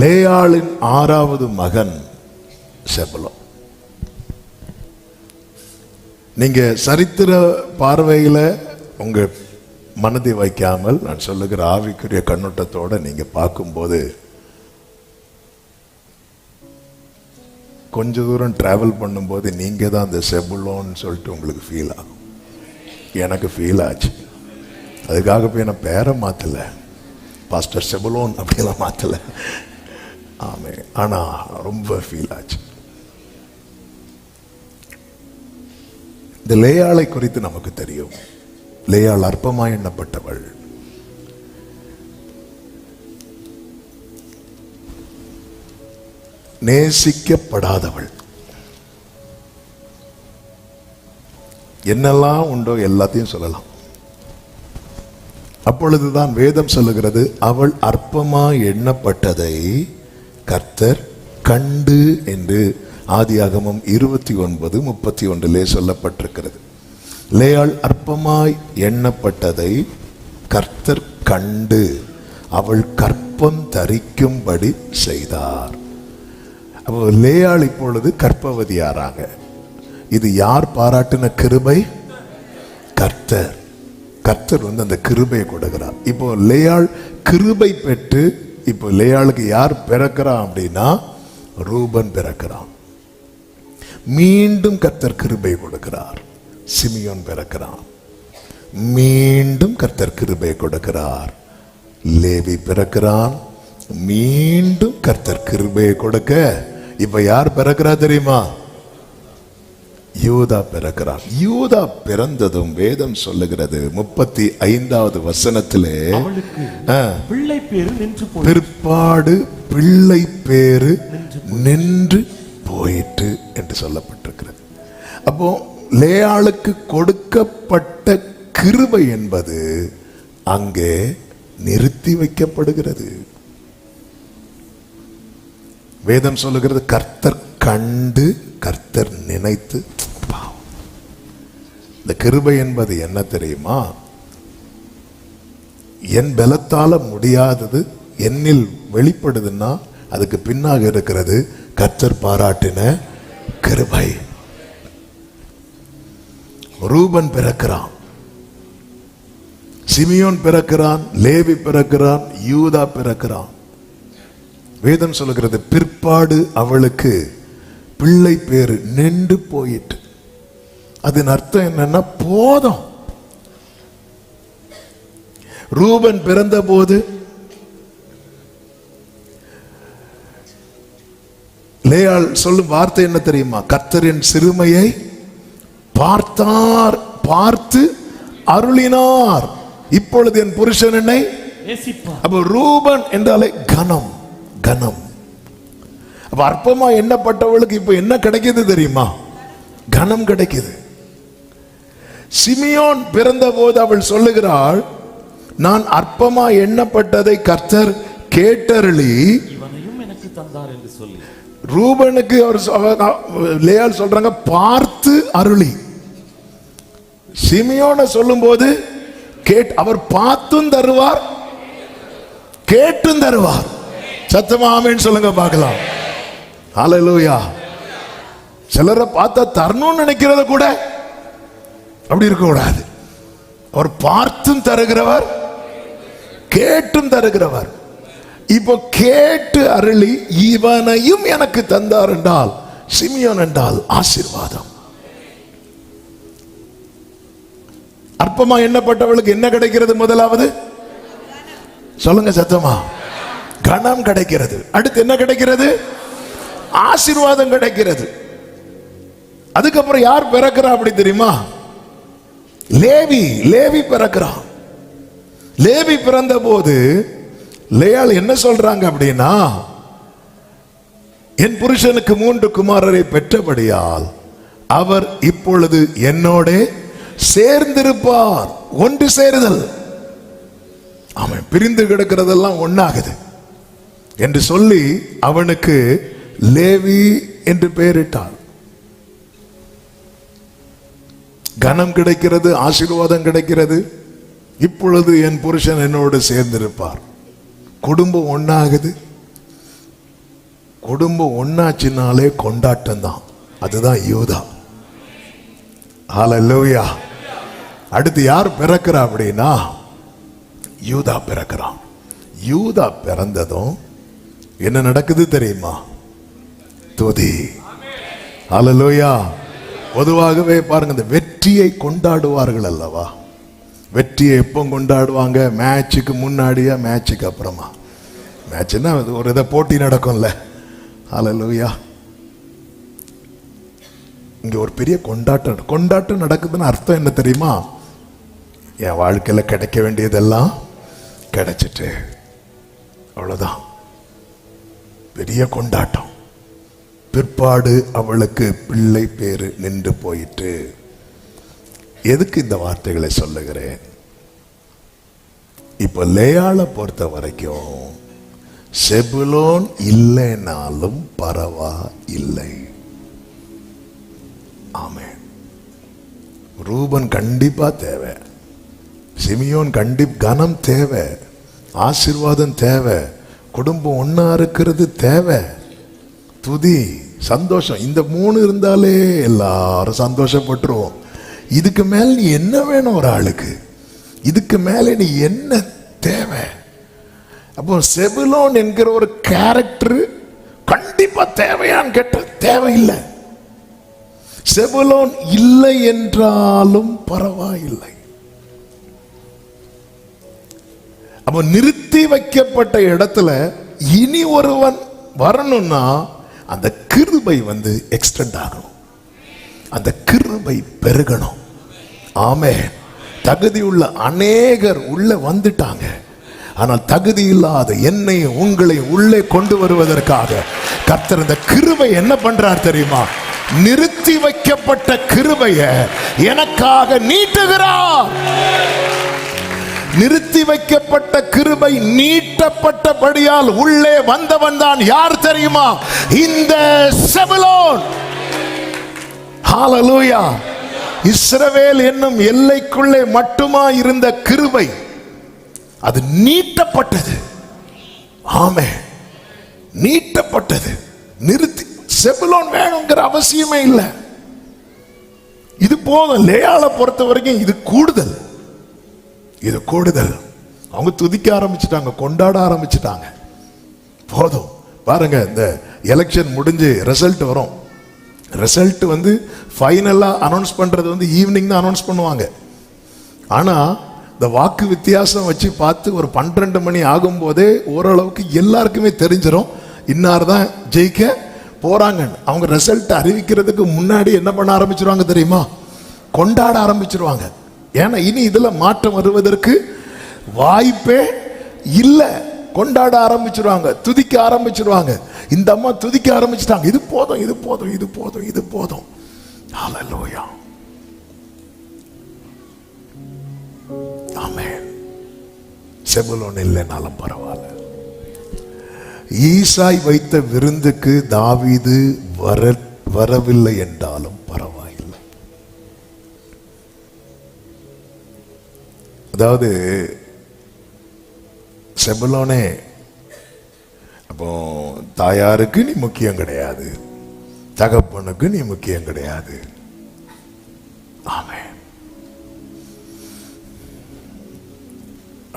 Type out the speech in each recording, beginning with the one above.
லேயாளின் ஆறாவது மகன் செபலோ. நீங்க சரித்திர பார்வையில் உங்க மனதை வைக்காமல் நான் சொல்லுகிற ஆவிக்குரிய கண்ணோட்டத்தோட நீங்க பார்க்கும்போது கொஞ்ச தூரம் டிராவல் பண்ணும்போது நீங்க தான் அந்த செபுலோன்னு சொல்லிட்டு உங்களுக்கு ஃபீல் ஆகும். எனக்கு ஃபீல் ஆச்சு. அதுக்காக போய் நான் பேரை மாத்தல. பாஸ்டர் செபுலோன் அப்படிலாம் மாத்தல. ஆமே. ஆனா ரொம்ப ஃபீல் ஆச்சு. இந்த லேயாளை குறித்து நமக்கு தெரியும். லேயாள் அற்பமாய் எண்ணப்பட்டவள். நேசிக்கப்படாதவள். என்னெல்லாம் உண்டோ எல்லாத்தையும் சொல்லலாம். அப்பொழுதுதான் வேதம் சொல்லுகிறது அவள் அற்பமாய் எண்ணப்பட்டதை கர்த்தர் கண்டு என்று ஆதியாகமம் இருபத்தி ஒன்பது முப்பத்தி ஒன்றிலே சொல்லப்பட்டிருக்கிறது. லேயாள் அற்பமாய் எண்ணப்பட்டதை கர்த்தர் கண்டு அவள் கற்பம் தரிக்கும்படி செய்தார். அப்போ லேயாள் இப்பொழுது கற்பவதியாராங்க இது யார் பாராட்டின கிருபை? கர்த்தர். கர்த்தர் வந்து அந்த கிருபையை கொடுக்கிறார். இப்போ லேயாள் கிருபை பெற்று இப்போ லேயாளுக்கு யார் பிறக்கிறான் அப்படின்னா ரூபன் பிறக்கிறான். மீண்டும் கர்த்தர் கிருபை கொடுக்கிறார். சிமியோன் பிறக்கிறான். மீண்டும் கர்த்தர் கிருபை கொடுக்கிறார். லேவி பிறக்கிறான். மீண்டும் கர்த்தர் கிருபையை கொடுக்க இப்ப யார் பிறக்கிறா தெரியுமா? யூதா பிறக்கிறான் யூதா பிறந்ததும் வேதம் சொல்லுகிறது. முப்பத்தி ஐந்தாவது வசனத்திலே பிள்ளை பேரு நின்று பிற்பாடு பிள்ளை பேரு நின்று போயிற்று என்று சொல்லப்பட்டிருக்கிறது. அப்போ லேயாளுக்கு கொடுக்கப்பட்ட கிருபை என்பது அங்கே நிறுத்தி வைக்கப்படுகிறது. வேதம் சொல்லுகிறது கர்த்தர் கண்டு கர்த்தர் நினைத்து பாவம். இந்த கிருபை என்பது என்ன தெரியுமா? என் பலத்தால முடியாதது என்னில் வெளிப்படுதுன்னா அதுக்கு பின்னாக இருக்கிறது கர்த்தர் பாராட்டின கிருபை. ரூபன் பிறக்கிறான். சிமியோன் பிறக்கிறான் லேவி பிறக்கிறான் யூதா பிறக்கிறான். வேதம் சொல்லுகிறது பிற்பாடு அவளுக்கு பிள்ளை பேரு நின்று போயிட்டு அதன் அர்த்தம் என்னன்னா போதும். ரூபன் பிறந்தபோது லேயாள் சொல்லும் வார்த்தை என்ன தெரியுமா? கர்த்தரின் சிறுமையை பார்த்தார் பார்த்து அருளினார். இப்பொழுது என் புருஷன் என்னை அப்ப ரூபன் என்றாலே கனம் கனம் அப்ப அற்பமா எண்ணப்பட்டவளுக்கு இப்ப என்ன கிடைக்குது தெரியுமா? கனம் கிடைக்குது. சிமியோன் பிறந்த போது அவள் சொல்லுகிறாள் நான் அற்பமா எண்ணப்பட்டதை கர்த்தர் கேட்டருளி. எனக்கு தந்தார் என்று சொல்லி. ரூபனுக்கு அவர் லேயாள் சொல்றாங்க பார்த்து அருளி. சிமியோனை சொல்லும்போது கேட் அவர் பார்த்தும் தருவார் கேட்டும் தருவார். சத்தமா ஆமென்னு சொல்லுங்க பார்க்கலாம். ஹalleluya சிலரை பார்த்தா தரணும்னு நினைக்கிறத கூட அப்படி இருக்கக்கூடாது அவர் பார்த்தும் தருகிறவர் கேட்டும் தருகிறவர். இப்போ கேட்டு அருளி இவனையும் எனக்கு தந்தார் என்றால் சிமியோன் என்றால் ஆசீர்வாதம். அற்பமா எண்ணப்பட்டவளுக்கு என்ன கிடைக்கிறது முதலாவது? சொல்லுங்க சத்தமா. கணம் கிடைக்கிறது. அடுத்து என்ன கிடைக்கிறது? ஆசீர்வாதம் கிடைக்கிறது. அதுக்கப்புறம் யார் பிறக்கிறா அப்படி தெரியுமா? லேவி லேவி பிறக்கிறான். லேவி பிறந்த போது லேயால் என்ன சொல்றாங்க அப்படின்னா என் புருஷனுக்கு மூன்று குமாரரை பெற்றபடியால் அவர் இப்பொழுது என்னோட சேர்ந்திருப்பார். ஒன்று சேருதல். அவன் பிரிந்து கிடக்கிறதெல்லாம் ஒண்ணாகுது. என்று சொல்லி அவனுக்கு லேவி என்று பெயரிட்டான். கனம் கிடைக்கிறது ஆசீர்வாதம் கிடைக்கிறது. இப்பொழுது என் புருஷன் என்னோடு சேர்ந்திருப்பார். குடும்பம் ஒன்றாகுது குடும்பம் ஒன்னாச்சுனாலே கொண்டாட்டம் தான் அதுதான் யூதா. ஹalleluya அடுத்து யார் பிறக்கிறா அப்படின்னா யூதா பிறக்கிறான். யூதா பிறந்ததும் என்ன நடக்குது தெரியுமா? துதி. ஹalleluya பொதுவாகவே பாருங்க இந்த வெற்றியை கொண்டாடுவார்கள் அல்லவா? வெற்றியை எப்போ கொண்டாடுவாங்க? மேட்சுக்கு முன்னாடியா மேட்சுக்கு அப்புறமா? மேட்ச்னா ஒரு இதை போட்டி நடக்கும்ல. அலலுவியா இங்க ஒரு பெரிய கொண்டாட்டம் கொண்டாட்டம் நடக்குதுன்னு அர்த்தம் என்ன தெரியுமா? என் வாழ்க்கையில் கிடைக்க வேண்டியதெல்லாம் கிடைச்சிட்டு அவ்வளோதான் பெரிய கொண்டாட்டம். பிற்பாடு அவளுக்கு பிள்ளை பேரு நின்று போயிட்டு எதுக்கு இந்த வார்த்தைகளை சொல்லுகிறேன்? இப்ப லேயாளை பொறுத்த வரைக்கும் செபுலோன் இல்லைனாலும் பரவா இல்லை ஆமே ரூபன் கண்டிப்பா தேவை. சிமியோன் கண்டி கனம் தேவை. ஆசிர்வாதம் தேவை. குடும்பம் ஒன்னா இருக்கிறது தேவை. துதி சந்தோஷம். இந்த மூணு இருந்தாலே எல்லாரும் சந்தோஷப்பட்டுருவோம். இதுக்கு மேல் நீ என்ன வேணும் ஒரு ஆளுக்கு? இதுக்கு மேலே நீ என்ன தேவை? அப்போ செபுலோன் என்கிற ஒரு கேரக்டர் கண்டிப்பாக தேவையான்னு கேட்ட தேவையில்லை. செபுலோன் இல்லை என்றாலும் பரவாயில்லை. அப்போ நிறுத்தி வைக்கப்பட்ட இடத்துல இனி ஒருவன் வரணும்னா அந்த கிருபை வந்து எக்ஸ்டெண்ட் ஆகணும். அந்த கிருபை பெருகணும். ஆமே தகுதியுள்ள அநேகர் உள்ள வந்துட்டாங்க. ஆனால் தகுதி இல்லாத என்னை உங்களை உள்ளே கொண்டு வருவதற்காக கர்த்தர் இந்த கிருபை என்ன பண்றார் தெரியுமா? நிறுத்தி வைக்கப்பட்ட கிருபைய எனக்காக நீட்டுகிறார். நிறுத்தி வைக்கப்பட்ட கிருபை நீட்டப்பட்டபடியால் உள்ளே வந்தவன் தான் யார் தெரியுமா? இந்த செபலோன். ஹாலலூயா இஸ்ரவேல் என்னும் எல்லைக்குள்ளே மட்டுமா இருந்த கிருபை அது நீட்டப்பட்டது. ஆமே நீட்டப்பட்டது. நிறுத்தி செபலோன் வேணுங்கிற அவசியமே இல்லை. இது போதும். லேயால பொறுத்த வரைக்கும் இது கூடுதல். இது கூடுதல். அவங்க துதிக்க ஆரம்பிச்சிட்டாங்க கொண்டாட ஆரம்பிச்சிட்டாங்க. போதும். பாருங்க இந்த எலெக்ஷன் முடிஞ்சு ரிசல்ட் வரும். ரிசல்ட் வந்து ஃபைனலாக அனௌன்ஸ் பண்ணுறது வந்து ஈவினிங் தான் அனௌன்ஸ் பண்ணுவாங்க. ஆனால் இந்த வாக்கு வித்தியாசம் வச்சு பார்த்து ஒரு பன்னிரெண்டு மணி ஆகும்போதே ஓரளவுக்கு எல்லாருக்குமே தெரிஞ்சிடும் இன்னார் தான் ஜெயிக்க போகிறாங்கன்னு அவங்க ரிசல்ட் அறிவிக்கிறதுக்கு முன்னாடி என்ன பண்ண ஆரம்பிச்சிருவாங்க தெரியுமா? கொண்டாட ஆரம்பிச்சிருவாங்க. ஏன்னா இனி இதுல மாற்றம் வருவதற்கு வாய்ப்பே இல்லை. கொண்டாட ஆரம்பிச்சிருவாங்க துதிக்க ஆரம்பிச்சிருவாங்க. இந்த அம்மா துதிக்க ஆரம்பிச்சிட்டாங்க. இது போதும் இது போதும் இது போதும் இது போதும். ஹalleluya ஆமென் செபுலோன் இல்லைனாலும் பரவாயில்ல. ஈசாய் வைத்த விருந்துக்கு தாவீது வர வரவில்லை என்றாலும் பரவாயில்ல. அதாவது செபலோனே அப்போ தாயாருக்கு நீ முக்கியம் கிடையாது. தகப்பனுக்கு நீ முக்கியம் கிடையாது. ஆமே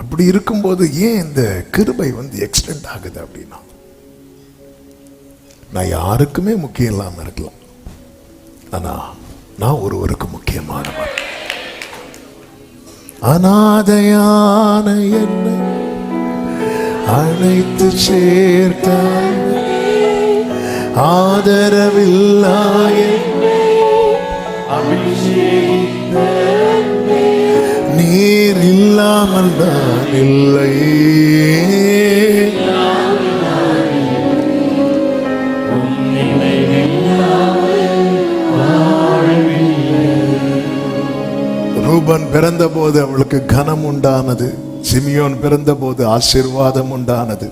அப்படி இருக்கும்போது ஏன் இந்த கிருபை வந்து எக்ஸ்டெண்ட் ஆகுது அப்படின்னா? நான் யாருக்குமே முக்கியம் இல்லாமல் இருக்கலாம். ஆனா நான் ஒருவருக்கு முக்கியமானவன் அநாதையான என்னை அழைத்து சேர்த்தான் ஆதரவில்லாய நீர் இல்லாமல் தான் இல்லை. ரூபன் பிறந்தபோது அவளுக்கு கனம் உண்டானது. சிமியோன் பிறந்தபோது ஆசீர்வாதம் உண்டானது.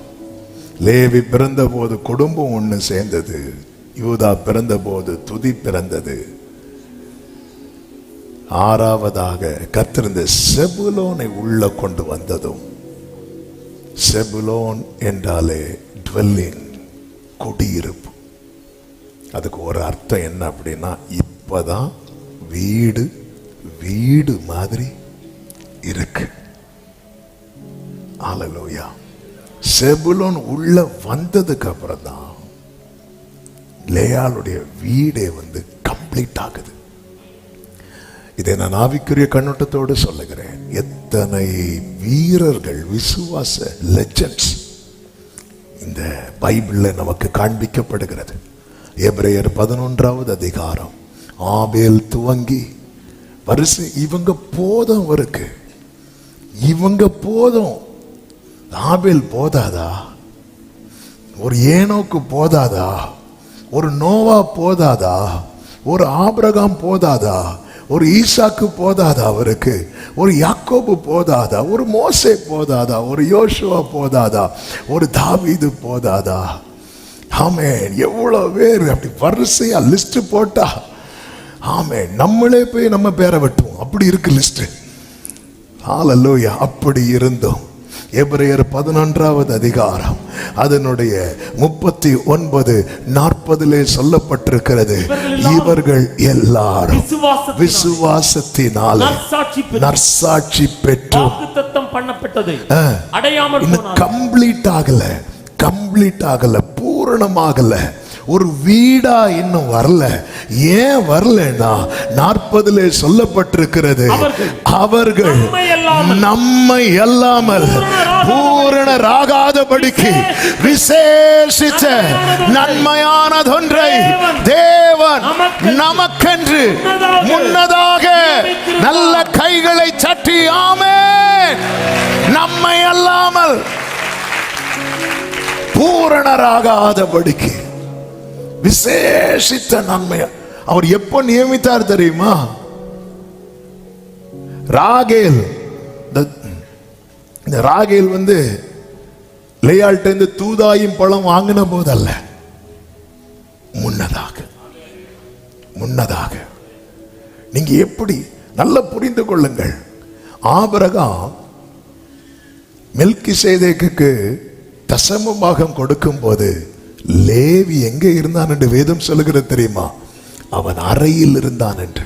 லேவி பிறந்தபோது குடும்பம் ஒன்று சேர்ந்தது. யூதா பிறந்தபோது துதி பிறந்தது. ஆறாவதாக கத்திருந்த செபுலோனை உள்ள கொண்டு வந்ததும் செபுலோன் என்றாலே டுவெல்லிங் குடியிருப்பு. அதுக்கு ஒரு அர்த்தம் என்ன அப்படின்னா இப்பதான் வீடு வீடு மாதிரி இருக்கு. ஆலலோயா செபுலோன் உள்ள வந்ததுக்கு அப்புறம் தான் லேயாளுடைய வீடே வந்து கம்ப்ளீட் ஆகுது. இதை நான் ஆவிக்குரிய கண்ணோட்டத்தோடு சொல்லுகிறேன். எத்தனை வீரர்கள் விசுவாச லெஜண்ட்ஸ் இந்த பைபிள்ல நமக்கு காண்பிக்கப்படுகிறது. எபிரேயர் பதினொன்றாவது அதிகாரம். ஆபேல் துவங்கி வரிசை இவங்க போதும் இருக்கு இவங்க போதும். ஆபேல் போதாதா? ஒரு ஏனோக்கு போதாதா? ஒரு நோவா போதாதா? ஒரு ஆபிரகாம் போதாதா? ஒரு ஈசாக்கு போதாதா அவருக்கு? ஒரு யாக்கோபு போதாதா? ஒரு மோசே போதாதா? ஒரு யோசுவா போதாதா? ஒரு தாவீது போதாதா? ஆமே எவ்வளோ பேர் அப்படி வரிசையாக லிஸ்ட்டு போட்டா ஆமென். நம்மளே போய் நம்ம பேரை வெட்டுவோம். அப்படி இருக்கு லிஸ்ட் ஹalleluya அப்படி இருந்தோம். எபிரேயர் பதினொன்றாவது அதிகாரம். அதனுடைய முப்பத்தி ஒன்பது நாற்பதிலே சொல்லப்பட்டிருக்கிறது. இவர்கள் எல்லாரும் விசுவாசத்தினால் நற்சாட்சி பெற்று பண்ணப்பட்டதை. அடையாமல் கம்ப்ளீட் ஆகல. கம்ப்ளீட் ஆகல. பூரணமாகல. ஒரு வீடா இன்னும் வரல. ஏன் வரலன்னா நாற்பதுல சொல்லப்பட்டிருக்கிறது அவர்கள் நம்மை அல்லாமல் பூரணராகாதபடிக்கு விசேஷித்த நன்மையானதொன்றை தேவன். நமக்கென்று முன்னதாக நல்ல கைகளை சட்டி ஆமென். நம்மை அல்லாமல் பூரணராகாதபடிக்கு விசேஷித்த நன்மை அவர் எப்போ நியமித்தார் தெரியுமா? ராகேல். இந்த- இந்த ராகேல் வந்து லேயாள்கிட்ட இருந்து தூதாயும் பழம் வாங்கின போதல்ல. முன்னதாக. முன்னதாக. நீங்க எப்படி நல்லா புரிந்து கொள்ளுங்கள். ஆபரகம் மெல்கி சேதேக்கு தசம பாகம் கொடுக்கும் போது லேவி எங்க இருந்தான் என்று வேதம் சொல்லுகிறது தெரியுமா? அவன் அறையில் இருந்தான் என்று.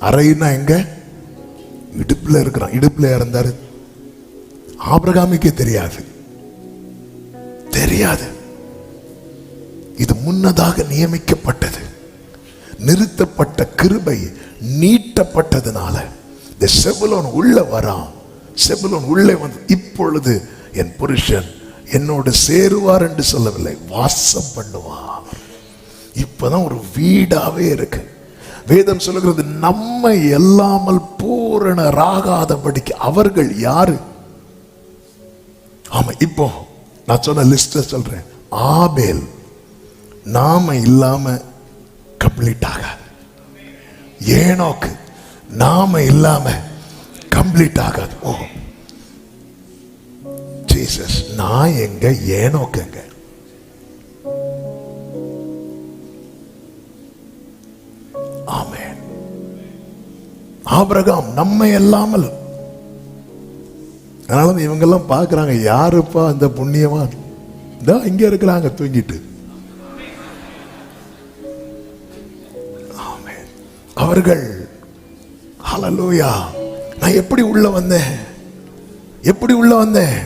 அறைன்னா எங்க? இடுப்புல இருக்கிறான். இடுப்புல இருந்தார்? ஆபிரகாமிக்கே தெரியாது. தெரியாது. இது முன்னதாக நியமிக்கப்பட்டது. நிறுத்தப்பட்ட கிருபை நீட்டப்பட்டதுனால இந்த செபுலோன் உள்ள வரான். செபுலோன் உள்ளே வந்து இப்பொழுது என் புருஷன் என்னோடு சேருவார் என்று சொல்லவில்லை. வாசம் பண்ணுவார். இப்பதான் ஒரு வீடாவே இருக்கு. வேதம் சொல்லுகிறது நம்மை எல்லாமல் பூரணராகாதபடிக்கு அவர்கள் யாரு? ஆமா இப்போ நான் சொன்ன லிஸ்ட சொல்றேன். ஆபேல் நாம இல்லாம கம்ப்ளீட் ஆகாது. ஏனோக்கு நாம இல்லாம கம்ப்ளீட் ஆகாது. ஓ ஜீசஸ் நான் எங்க ஏனோக்கங்க ஆபிரகாம் நம்மை இல்லாமல் அதனால இவங்க இவங்கெல்லாம் பார்க்குறாங்க யாருப்பா அந்த புண்ணியவான்? இதோ இங்க இருக்கிறாங்க தூங்கிட்டு. அவர்கள் ஹலலூயா நான் எப்படி உள்ள வந்தேன்? எப்படி உள்ள வந்தேன்?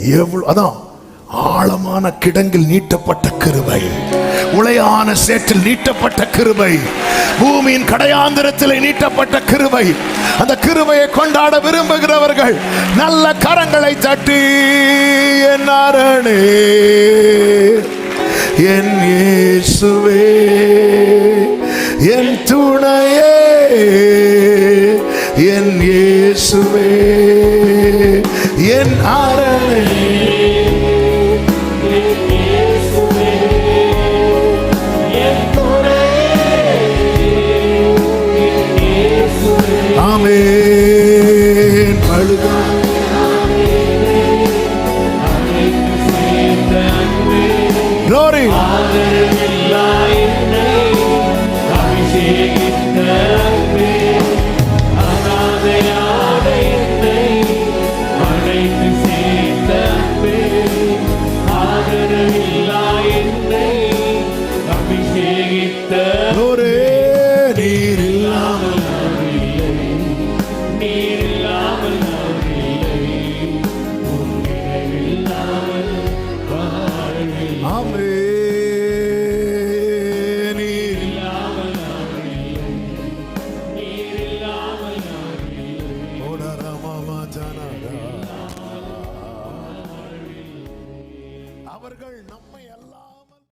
எவ்வளவு அதான் ஆழமான கிடங்கில் நீட்டப்பட்ட கிருபை. உளையான சேற்றில் நீட்டப்பட்ட கிருபை. பூமியின் கடையாந்திரத்தில் நீட்டப்பட்ட கிருபை. அந்த கிருபையை கொண்டாட விரும்புகிறவர்கள் நல்ல கரங்களை தட்டி என் என் இயேசுவே என் துணையே என் இயேசுவே.